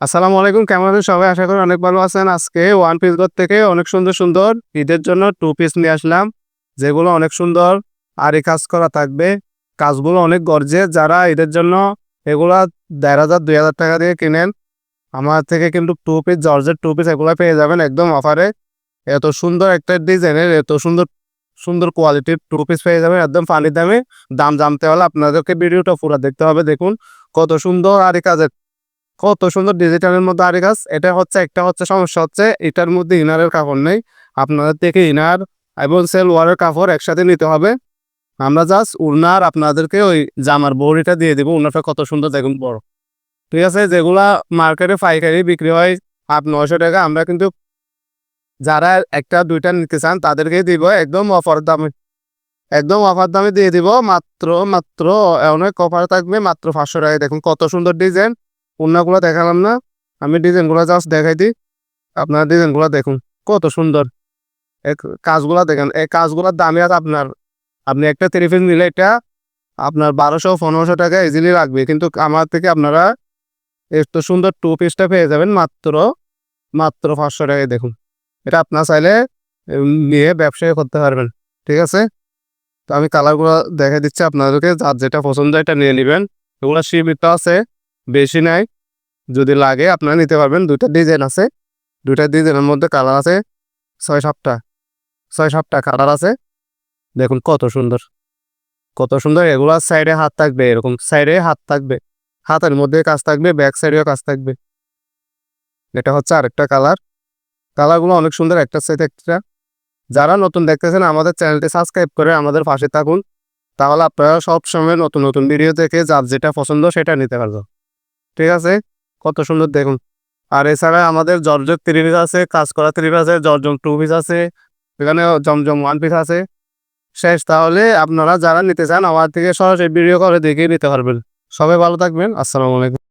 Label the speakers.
Speaker 1: আসসালামু আলাইকুম, কেমন আছেন সবাই? আশা করি অনেক ভালো আছেন। আজকে ওয়ান পিস ঘর থেকে অনেক সুন্দর সুন্দর ঈদের জন্য টু পিস নিয়ে আসলাম, যেগুলো অনেক সুন্দর আরি কাজ করা থাকবে। কাজগুলো অনেক গর্জে যারা ঈদের জন্য এগুলা দেড় হাজার, দুই হাজার টাকা দিয়ে কিনেন, আমার থেকে কিন্তু টু পিস জর্জের টু পিস এগুলো পেয়ে যাবেন একদম অফারে। এত সুন্দর একটা ডিজাইনের, এত সুন্দর সুন্দর কোয়ালিটির টু পিস পেয়ে যাবেন একদম পানির দামে। দাম জানতে হলে আপনাদেরকে ভিডিওটা পুরো দেখতে হবে। দেখুন কত সুন্দর আরি কাজের কত সুন্দর ডিজিটালের মধ্যে আরি গাছ এটা হচ্ছে, একটা হচ্ছে সমস্যা হচ্ছে, এটার মধ্যে ইনারের কাপড় নেই। আপনাদের থেকে ইনার এবং সেল ওয়ারের কাপড় একসাথে নিতে হবে। আমরা জাস্ট উনার আপনাদেরকে ওই জামার বড়িটা দিয়ে দিব। উনারটা কত সুন্দর, দেখুন, বড়। ঠিক আছে? যেগুলা মার্কেটে পাইকারি বিক্রি হয় আট, নয়শো টাকা, আমরা কিন্তু যারা একটা, দুইটা নিতে চান, তাদেরকেই দিব। একদম অফার দামে, একদম অফার দামে দিয়ে দিব। মাত্র মাত্র, অনেক অফার থাকবে, মাত্র পাঁচশো টাকায়। দেখুন, কত সুন্দর ডিজাইন অন্যগুলো দেখালাম না। আমি ডিজাইনগুলো জাস্ট দেখাই দিই। আপনার ডিজাইনগুলো দেখুন। কত সুন্দর। এক কাজগুলো দেখেন। এই কাজগুলোর দামে আছে আপনার, আপনি একটা থ্রি পিস নিলে এটা আপনার বারোশো, পনেরোশো টাকা ইজিলি লাগবে। কিন্তু আমার থেকে আপনারা এত সুন্দর টু পিসটা পেয়ে যাবেন মাত্র মাত্র পাঁচশো টাকায় দেখুন। এটা আপনার চাইলে নিয়ে ব্যবসায় করতে পারবেন। ঠিক আছে? তো আমি কালারগুলো দেখে দিচ্ছি আপনাদেরকে। যার যেটা পছন্দ এটা নিয়ে নেবেন। এগুলো সীমিত আছে। বেশি নাই। যদি লাগে আপনারা নিতে পারবেন। দুইটা ডিজাইন আছে। দুইটা ডিজাইনের মধ্যে কালার আছে ছয় সাতটা। ছয় সাতটা কালার আছে। দেখুন কত সুন্দর। কত সুন্দর। এগুলো সাইডে হাত থাকবে এরকম। সাইডে হাত থাকবে। হাতের মধ্যে কাজ থাকবে ব্যাক সাইডেও কাজ থাকবে। এটা হচ্ছে আরেকটা কালার। কালারগুলো অনেক সুন্দর একটা সাইড একটা। যারা নতুন দেখতেছেন, আমাদের চ্যানেলটি সাবস্ক্রাইব করে আমাদের পাশে থাকুন। তাহলে আপনারা সব সময় নতুন নতুন ভিডিও থেকে যার যেটা পছন্দ সেটা নিতে পারবেন। ঠিক আছে? কত সুন্দর দেখুন। আর এছাড়া আমাদের জর্জর থ্রি পিস আছে কাজ করা থ্রি পিস আছে, জর্জম টু পিস আছে, এখানে জমজম ওয়ান পিস আছে। শেষ, তাহলে আপনারা যারা নিতে চান, আমার থেকে সরাসরি ভিডিও করে দেখেই নিতে পারবেন। সবাই ভালো থাকবেন, আসসালামু আলাইকুম।